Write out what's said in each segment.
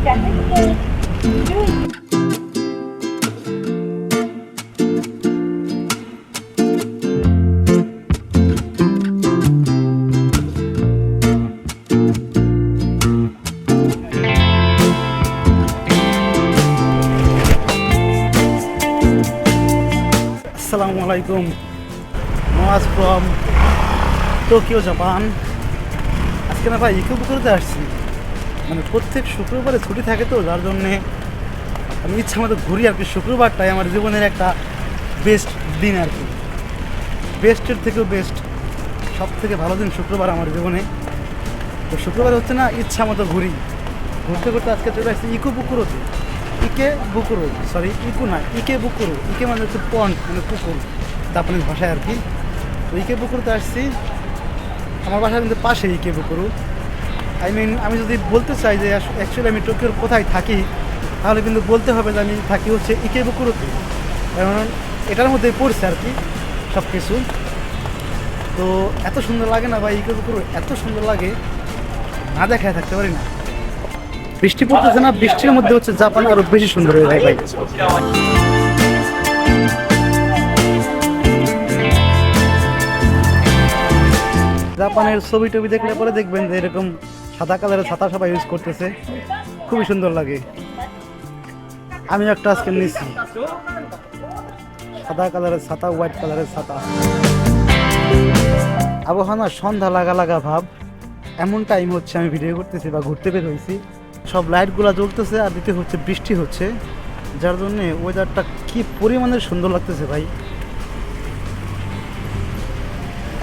আসসালামু আলাইকুম Nawaz from Tokyo Japan আজকে না ভাই ইকোপুকুরতে আসছি মানে প্রত্যেক শুক্রবারে ছুটি থাকে তো, যার জন্যে আমি ইচ্ছা মতো ঘুরি আর কি। শুক্রবারটাই আমার জীবনের একটা বেস্ট দিন আর কি। বেস্টের থেকেও বেস্ট সব থেকে ভালো দিন শুক্রবার আমার জীবনে। তো শুক্রবার হচ্ছে না ইচ্ছা মতো ঘুরি। ঘুরতে ঘুরতে আজকে চলে আসছি ইকো পুকুরোতে ইকে বুকুরো সরি ইকু না, ইকে বুকুরো। ইকে মানে হচ্ছে পন্ড মানে পুকুর, জাপানিজ ভাষায় আর কি। তো ইকে বুকুরোতে আসছি। আমার বাসা কিন্তু পাশে ইকে বুকুরু। আই মিন আমি যদি বলতে চাই যে অ্যাকচুয়ালি আমি টোকিওর কোথায় থাকি, তাহলে কিন্তু বলতে হবে যে আমি থাকি হচ্ছে ইকে বুকুরোতে কারণ এটার মধ্যেই পড়ছে আর কি সব কিছু তো এত সুন্দর লাগে না বা ইকে বুকুরো এত সুন্দর লাগে। না দেখায় থাকতে পারি না। বৃষ্টি পড়তেছে না, বৃষ্টির মধ্যে হচ্ছে জাপান আরও বেশি সুন্দর হয়ে যায় ভাই। জাপানের ছবি টবি দেখলে পরে দেখবেন যে এরকম সাদা কালারের ছাতা সবাই ইউজ করতেছে। খুবই সুন্দর লাগে। আমি একটা আজকে নিচ্ছি সাদা কালারের ছাতা হোয়াইট কালারের ছাতা। আবহাওয়া সন্ধ্যা লাগা লাগা ভাব। এমন টাইম হচ্ছে আমি ভিডিও করতেছি বা ঘুরতে বের হয়েছি সব লাইটগুলো জ্বলতেছে আর দিতে হচ্ছে, বৃষ্টি হচ্ছে। যার জন্যে ওয়েদারটা কি পরিমাণে সুন্দর লাগতেছে ভাই।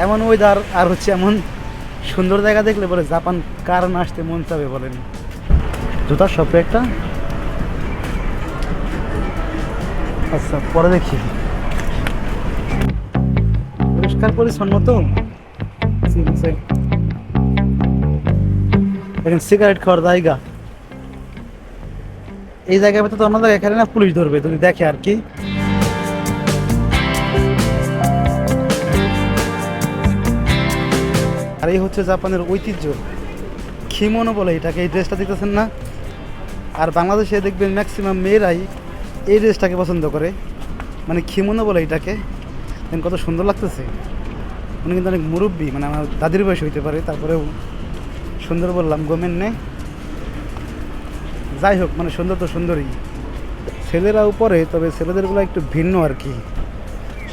এমন ওয়েদার আর হচ্ছে এমন সুন্দর জায়গা দেখলে বলে জাপান কার আসতে মন চাবে বলেন। জুতার শপে একটা। আচ্ছা পরে দেখি। পরিষ্কার পরিচ্ছন্ন তো। এখন সিগারেট খাওয়ার জায়গা। এই জায়গায় তো আমাদের এখানে না পুলিশ ধরবে, তুমি দেখে আর কি। আর এই হচ্ছে জাপানের ঐতিহ্য। খিমোনো বলে এটাকে, এই ড্রেসটা দেখতেছেন না? আর বাংলাদেশে দেখবেন ম্যাক্সিমাম মেয়েরাই এই ড্রেসটাকে পছন্দ করে। মানে খিমোনো বলে এটাকে। দেখেন কত সুন্দর লাগতেছে। উনি কিন্তু অনেক মুরব্বী মানে আমার দাদির বয়স হইতে পারে, তারপরেও সুন্দর বললাম, গোমেন নে। যাই হোক মানে সুন্দর তো সুন্দরই। ছেলেরা উপরে, তবে ছেলেদেরগুলো একটু ভিন্ন আর কি।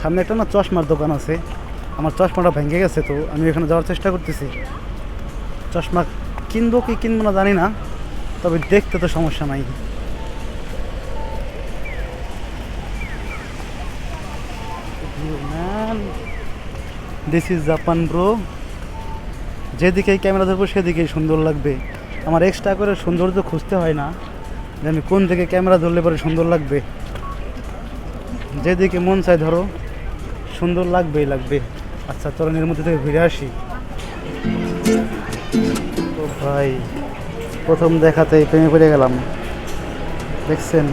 সামনে একটা না চশমার দোকান আছে। আমার চশমাটা ভেঙে গেছে, তো আমি এখানে যাওয়ার চেষ্টা করতেছি। চশমা কিনবো কি কিনবো না জানি না, তবে দেখতে তো সমস্যা নাই। দিস ইজ জাপান ব্রো যেদিকেই ক্যামেরা ধরবো, সেদিকেই সুন্দর লাগবে। আমার এক্সট্রা করে সৌন্দর্য খুঁজতে হয় না, যে আমি কোন দিকে ক্যামেরা ধরলে পরে সুন্দর লাগবে। যেদিকে মন চায় ধরো, সুন্দর লাগবেই লাগবে। আচ্ছা চলেন এর মধ্যে থেকে ঘুরে আসি? ও ভাই, প্রথম দেখাতেই প্রেমে পড়ে গেলাম। দেখছেন?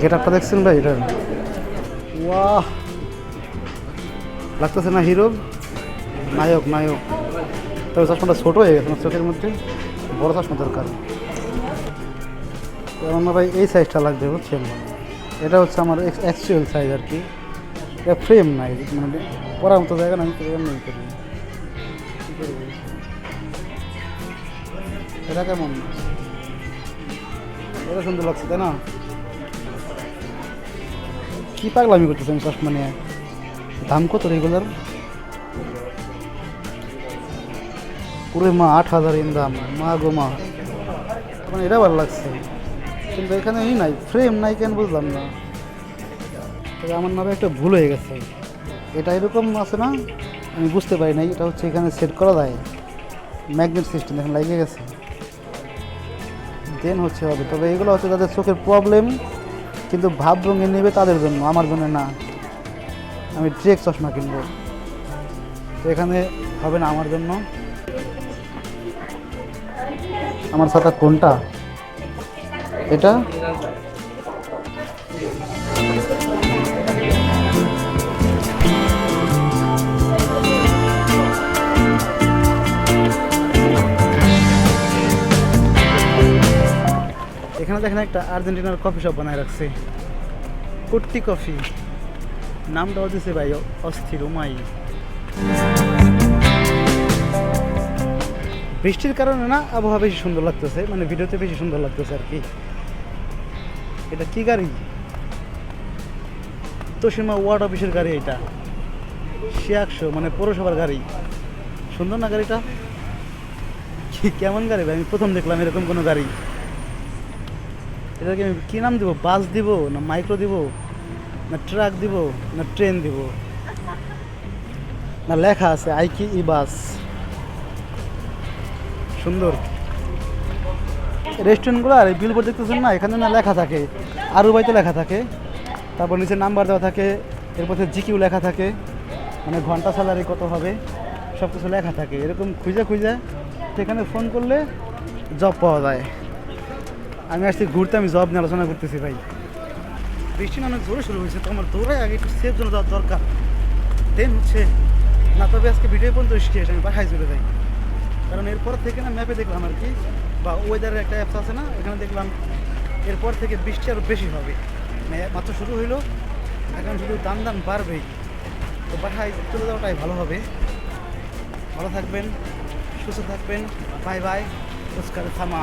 গেট আপটা দেখছেন ভাই? এটা ওয়াহ! লাগতেছে না হিরো? নায়ক নায়ক। তবে চশমাটা ছোটো হয়ে গেছে চোখের মধ্যে? বড় চশমা দরকার। তো আমার ভাই এই সাইজটা লাগবে, বুঝছেন? এটা হচ্ছে আমার অ্যাকচুয়াল সাইজ আর কি। এটা ফ্রেম নাই মানে পরার মতো জায়গা না আমি এমনি করি? এটা কেমন? এটা সুন্দর লাগছে, তাই না? কি পাগলামি করতেছেন চশমা নিয়ে দাম কত রেগুলার পুরো মা, আট হাজার ইন দাম, মা গো মা। মানে এটা ভালো লাগছে। কিন্তু এখানে এই নাই ফ্রেম নাই কেন বুঝলাম না। তবে আমার নামে একটা ভুল হয়ে গেছে। এটা এরকম আছে না, আমি বুঝতে পারি নাই, এটা হচ্ছে এখানে সেট করা যায়। ম্যাগনেট সিস্টেম এখন লাগিয়ে গেছে। দেন হচ্ছে হবে, তবে এগুলো হচ্ছে তাদের চোখের প্রবলেম কিন্তু ভাব রঙে নেবে তাদের জন্য, আমার জন্য না। আমি ডিরেক্ট চশমা কিনবো। তো এখানে হবে না আমার জন্য। আমার ছাতা কোনটা? এটা? এখানে দেখেন একটা আর্জেন্টিনার কফি শপ বানায় রাখছে। কুর্তি কফি। নামটা হচ্ছে ভাই, অস্থির, উমাই। বৃষ্টির কারণে না, আবহাওয়া বেশি সুন্দর লাগতেছে মানে ভিডিওতে বেশি সুন্দর লাগতেছে আর কি। এটা কি গাড়ি? তোশিমা ওয়ার্ড অফিসের গাড়ি এটা। সে একশো মানে পৌরসভার গাড়ি। সুন্দর না গাড়িটা? কেমন গাড়ি আমি প্রথম দেখলাম এরকম কোনো গাড়ি। এটাকে আমি কী নাম দিব? বাস দিব, না মাইক্রো দিব, না ট্রাক দিব, না ট্রেন দিব? না লেখা আছে আইকি ই বাস। সুন্দর। রেস্টুরেন্টগুলো আর বিলবোর্ড দেখতেছেন না, এখানে না লেখা থাকে। আরু বাইতে লেখা থাকে। তারপর নিচে নাম্বার দেওয়া থাকে, এরপর জিকিউ লেখা থাকে। মানে ঘণ্টা স্যালারি কত হবে সব কিছু লেখা থাকে। এরকম খুঁজে খুঁজে সেখানে ফোন করলে জব পাওয়া যায়। আমি আসছি ঘুরতে, আমি জব নিয়ে আলোচনা করতেছি ভাই। বৃষ্টি অনেক জোরে শুরু হয়েছে, তো আমার দৌড়ায় আগে একটু সেফ জন্য যাওয়ার দরকার। দেন হচ্ছে, না তবে আজকে ভিডিও পর্যন্ত শিখে আমি বাসায় চলে যাই। কারণ এরপর থেকে না ম্যাপে দেখলাম আর কি বা ওয়েদারের একটা অ্যাপস আছে না, এখানে দেখলাম এরপর থেকে বৃষ্টি আরও বেশি হবে। মানে মাত্র শুরু হইল, এখন শুধু দাম দাম বাড়বেই তো বাসায় চলে যাওয়াটাই ভালো হবে। ভালো থাকবেন, সুস্থ থাকবেন। বাই বাই, নমস্কার থামা